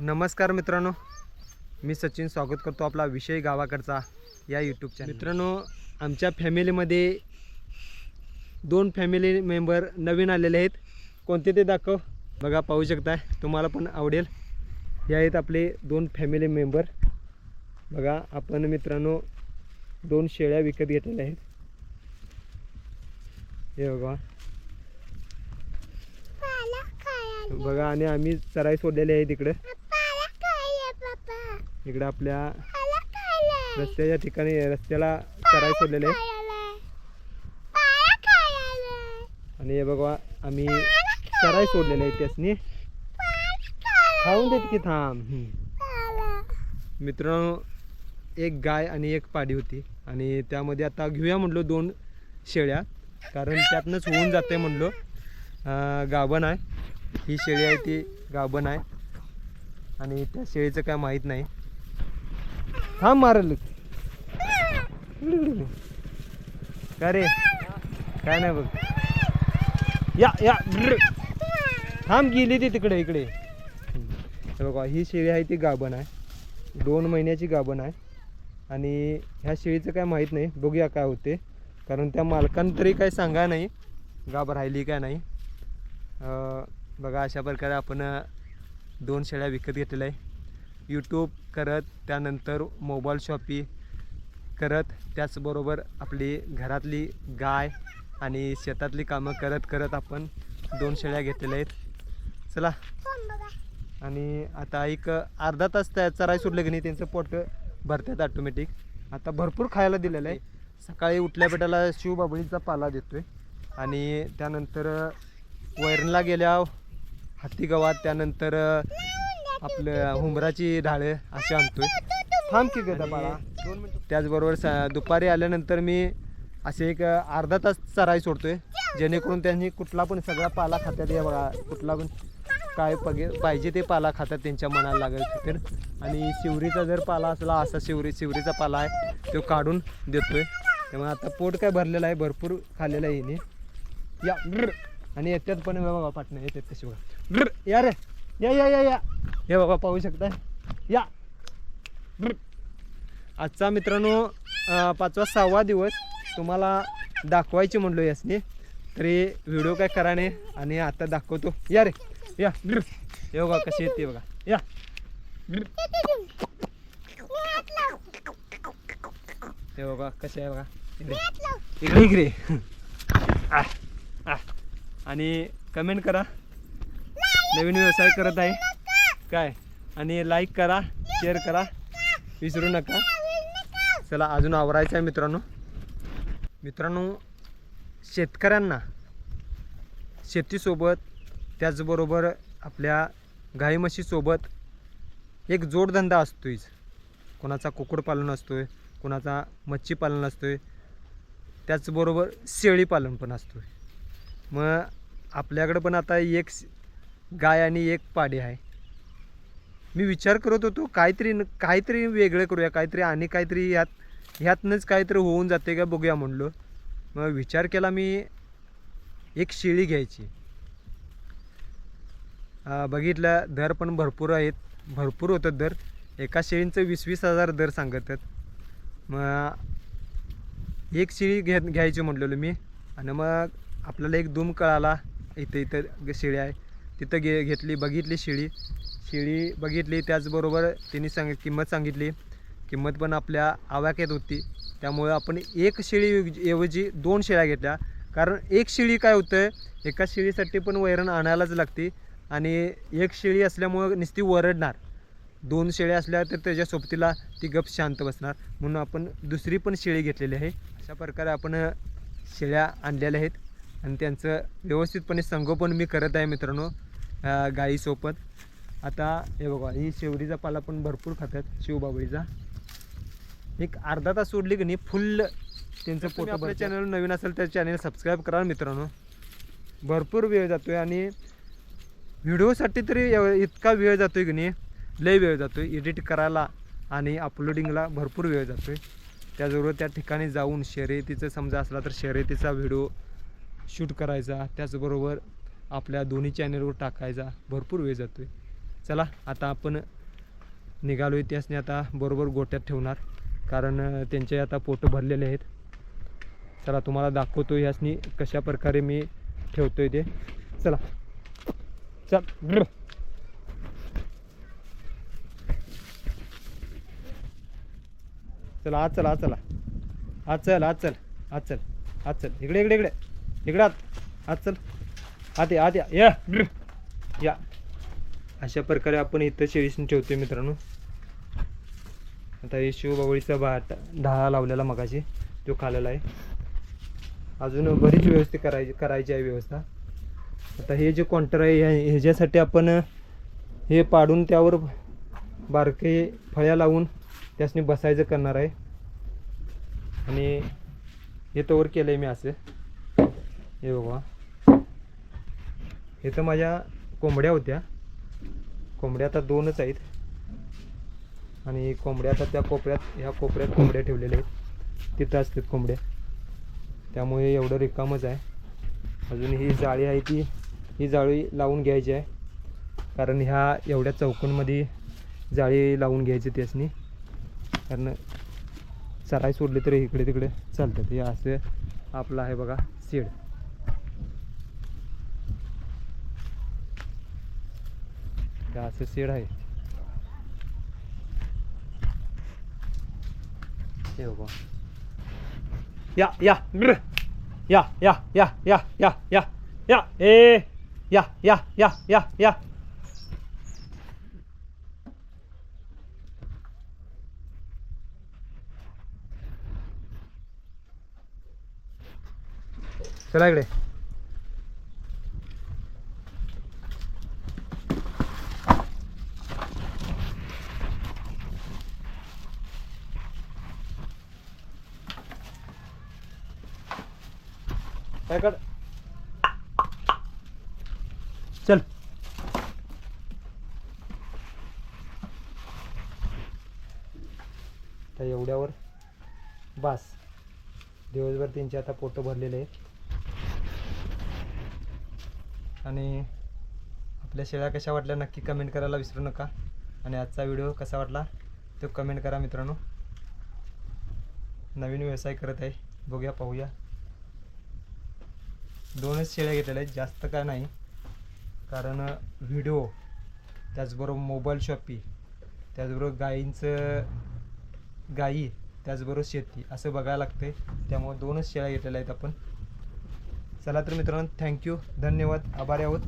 नमस्कार मित्रांनो. मी सचिन स्वागत करतो आपला विषय गावाकडचा या यूट्यूब चॅनल मित्रांनो आमच्या फॅमिलीमध्ये दोन फॅमिली मेंबर नवीन आलेले आहेत. कोणते ते दाखव. बघा पाहू शकताय. तुम्हाला पण आवडेल. हे आहेत आपले दोन फॅमिली मेंबर बघा आपण मित्रांनो दोन शेळ्या विकत घेतलेल्या आहेत. हे बघा. बघा आणि आम्ही चराई सोडलेली आहे तिकडे. इकडे आपल्या रस्त्याच्या ठिकाणी रस्त्याला चराई सोडलेले आहे. आणि हे बघा आम्ही चराई सोडलेले आहे त्यासनी खाऊन देत की थांब. मित्रांनो एक गाय आणि एक पाडी होती. आणि त्यामध्ये आता घेऊया म्हणलो दोन शेळ्या. कारण त्यातनंच होऊन जाते म्हणलो. गाभण आहे. ही शेळी आहे ती गाभण आहे. आणि त्या शेळीचं काय माहीत नाही. थांब मारल. का रे? काय नाही बघ. या या थांब गेली ती तिकडे इकडे. बघा ही शेळी आहे ती गाभण आहे. दोन महिन्याची गाभण आहे. आणि ह्या शेळीचं काय माहीत नाही. बघूया काय होते. कारण त्या मालकानं तरी काय सांगा नाही. गाभ राहिली काय नाही. बघा अशा प्रकारे आपण दोन शेळ्या विकत घेतलेल्या आहे. यूट्यूब करत त्यानंतर मोबाईल शॉपी करत त्याचबरोबर आपली घरातली गाय आणि शेतातली कामं करत करत आपण दोन शेळ्या घेतलेल्या आहेत. चला. आणि आता एक अर्धा तास त्या चराई सुटलं की नाही त्यांचं पोट भरतात ऑटोमॅटिक आता भरपूर खायला दिलेलं आहे. सकाळी उठल्या पेटाला शिवबाबळीचा पाला देतोय. आणि त्यानंतर वैरणला गेल्या हत्ती गवात त्यानंतर आपलं हुंबराची ढाळे असे आणतोय. थांब की गदा बाळा. दोन मिनिटं. त्याचबरोबर स दुपारी आल्यानंतर मी असे एक अर्धा तास चराई सोडतोय. जेणेकरून त्यांनी कुठला पण सगळा पाला खात्यात या बघा कुठला पण काय पगे पाहिजे ते पाला खातात त्यांच्या मनाला लागेल तर आणि शिवरीचा जर पाला असला असा शिवरी शिवरीचा पाला आहे तो काढून देतोय. त्यामुळे आता पोट काय भरलेलं आहे भरपूर खाल्लेलं आहे हिने. या. आणि येतात पण बघा पाटणं येतात तशी बघा. या रे. या या या या. हे बाबा पाहू शकता या. आजचा मित्रांनो पाचवा सहावा दिवस तुम्हाला दाखवायचे म्हणलो यासनी. तरी व्हिडिओ काय करा नाही आणि आता दाखवतो. या रे. या. हे बघा कशी येते बघा. या. हे बघा कसे आहे बघा. इकडे. इकडे. आणि कमेंट करा. नवीन व्यवसाय करत आहे. काय? आणि लाईक करा शेअर करा विसरू नका. चला अजून आवरायचं आहे मित्रांनो. मित्रांनो शेतकऱ्यांना शेतीसोबत त्याचबरोबर आपल्या गाई म्हशीसोबत एक जोडधंदा असतोच कोणाचा कुक्कुटपालन असतोय कोणाचा मच्छीपालन असतोय त्याचबरोबर शेळीपालन पण असतोय. मग आपल्याकडं पण आता एक स- गाय आणि एक पाडी आहे. मी विचार करत होतो काहीतरी न- काहीतरी वेगळं करूया काहीतरी आणि काहीतरी ह्यात ह्यातनंच काहीतरी होऊन जाते का बघूया म्हणलो. मग विचार केला मी एक शेळी घ्यायची. बघितलं दर पण भरपूर आहेत. भरपूर होतं दर. एका शेळींचं वीस वीस हजार दर सांगतात. मग एक शेळी घे घ्यायची म्हटलेलो मी. आणि मग आपल्याला एक दूम कळाला इथं इथं शेळी आहे. तिथं घे घेतली बघितली शेळी शेळी बघितली त्याचबरोबर त्यांनी सांग किंमत सांगितली. किंमत पण आपल्या आवाक्यात होती. त्यामुळं आपण एक शिळी ऐवजी दोन शेळ्या घेतल्या. कारण एक शिळी काय होतं एका शिळीसाठी पण वैरण आणायलाच लागते आणि एक शिळी असल्यामुळं नुसती वरडणार दोन शेळ्या असल्या तर त्याच्या सोबतीला ती गप शांत बसणार. म्हणून आपण दुसरी पण शेळी घेतलेली आहे. अशा प्रकारे आपण शेळ्या आणलेल्या आहेत. आणि त्यांचं व्यवस्थितपणे संगोपन मी करत आहे मित्रांनो. गाईसोबत आता हे बघा ही शेवरीचा पाला पण भरपूर खातात शिवबाबळीचा. एक अर्धा तास सोडली की नाही फुल त्यांचं पोट आपल्या चॅनल नवीन असेल तर चॅनल सबस्क्राईब करा मित्रांनो. भरपूर वेळ जातोय आणि व्हिडिओसाठी तरी इतका वेळ जातोय की नाही लय वेळ जातोय. एडिट करायला आणि अपलोडिंगला भरपूर वेळ जातोय. त्याचबरोबर त्या ठिकाणी जाऊन शर्यतीचं समजा असला तर शर्यतीचा व्हिडिओ शूट करायचा. त्याचबरोबर आपल्या दोन्ही चॅनलवर टाकायचा भरपूर वेळ जातोय. चला आता आपण निघालो इतिहासने आता बरोबर गोट्यात ठेवणार. कारण त्यांचे आता पोटं भरलेले आहेत. चला तुम्हाला दाखवतो ह्यासनी कशा प्रकारे मी ठेवतो आहे ते. चला. चल. चला आज चला आज चला. आज चल आज चल आज चल आज चल. इकडे इकडे इकडे. इकडे आज चल. आत या या. या. या अशा प्रकारे आपण इथं शेळीसून ठेवतोय मित्रांनो. आता हे शिवबावळीचा भाट दहा लावलेला मगाशी तो खालेला आहे. अजून बरीच व्यवस्था करायची करायची आहे व्यवस्था. आता हे जे कॉन्टर आहे ह्या- ह्याच्यासाठी आपण हे पाडून त्यावर बारके फळ्या लावून त्यासनी बसायचं करणार आहे. आणि हे तोवर केलं आहे मी असं. हे बघा. हे तर माझ्या कोंबड्या होत्या. कोंबड्या आता दोनच आहेत. आणि कोंबड्या आता त्या कोपऱ्यात ह्या कोपऱ्यात कोंबड्या ठेवलेल्या आहेत. तिथं असतात कोंबड्या. त्यामुळे एवढं रिकामच आहे. अजून ही जाळी आहे ती ही जाळी लावून घ्यायची आहे. कारण ह्या एवढ्या चौकोनमध्ये जाळी लावून घ्यायची त्यासनी. कारण चराय सोडली तरी इकडे तिकडे चालतात. हे असं आपलं आहे बघा सीड हे असं शेड आहे. हे बघा. या या ब्र. या या या या या या या. ए या या या या या. चला इकडे. काय कर. चल. तर एवढ्यावर. बास. दिवसभर त्यांचे आता पोटं भरलेले आहेत. आणि आपल्या शेळ्या कशा वाटल्या नक्की कमेंट करायला विसरू नका. आणि आजचा व्हिडिओ कसा वाटला तो कमेंट करा मित्रांनो. नवीन व्यवसाय करत आहे. बघूया पाहूया. दोनच शेळ्या घेतलेल्या आहेत. जास्त काय नाही. कारण व्हिडिओ त्याचबरोबर मोबाईल शॉपी त्याचबरोबर गायींचं गायी त्याचबरोबर शेती असं बघायला लागते त्यामुळे दोनच शेळ्या घेतलेल्या आहेत आपण. चला तर मित्रांनो थँक्यू धन्यवाद. आभारी आहोत.